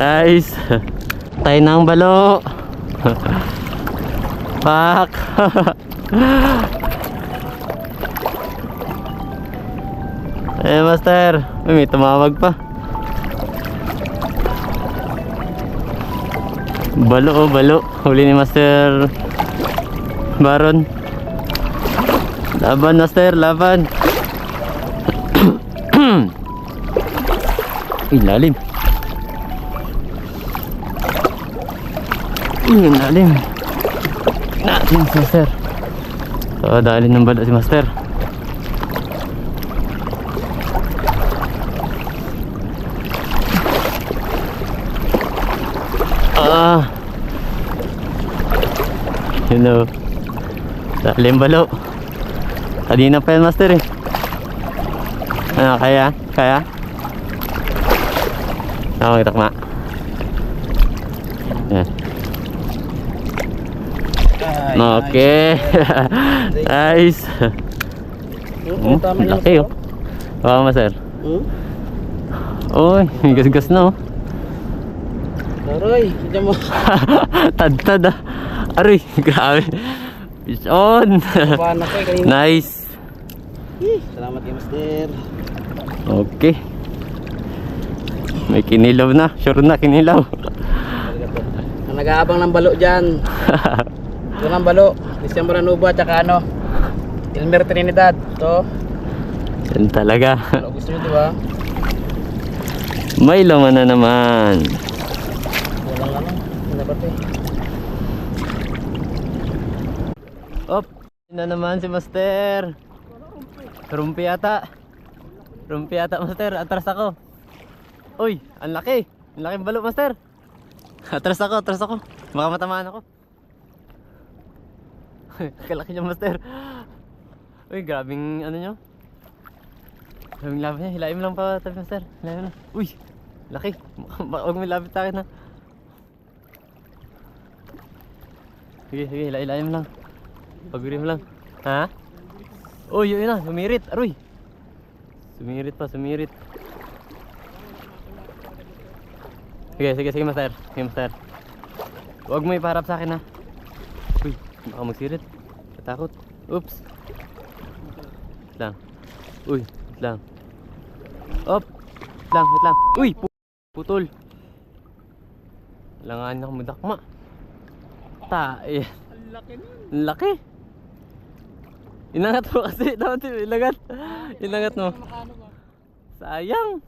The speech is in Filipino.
Nice. Tayo ng balo. Pak. eh, master. May tumawag pa. Balo, oh, balo. Huli ni Master Baron. Laban, Master. Laban. Uy, ang lalim. Natin si Master. So, dalin ng balo si Master. Ah. You know. Lalim balo. Kanina pa yan, Master eh. Ano, kaya? Kaya? Ako, itakma. Yan. Okay. nice. Hmm, laki oh. Oo, Master. Hmm? Uy, may gas-gas na oh. Aroy, kita mo. Tad-tad ah. Aray, grabe. Fish on. Eh, nice. Salamat kay Master. Okay. May kinilaw na. Sure na, kinilaw. Ang nag-aabang ng balo dyan. Ito ng balo. Christian Moranuba, tsaka ano. Elmer Trinidad. Ito. Yan talaga. Ano gusto nyo, di ba? May laman na naman. Walang ano. Na pati. Op. Na naman si Master. Rumpi yata. Rumpi yata, Master. Atras ako. Uy, ang laki. Ang laking balo, Master. Atras ako, atras ako. Baka matamaan ako. Kalaki niya, Master. Uy, grabing ano nyo. Grabing laban niya. Hilaim lang pa tabi, Master. Hilaim lang. Uy, laki. Huwag may labit sa akin, ha. Sige, sige, hila- hilaim lang. Pagurim lang. Ha? Oh, yun na, sumirit. Aroy. Sumirit pa, sumirit. Sige, sige, sige, master. Sige, master. Huwag mo iparap sa akin, ha. Baka magsirit. Katakot. Oops. Lang. Uy, lang. Op. Lang, wait lang. Uy, pu putol. Langan ako madakma. Ta, eh. Ang laki nun. Ang laki. Inangat mo kasi. Dapat inagat. Inangat mo. Ba? Sayang.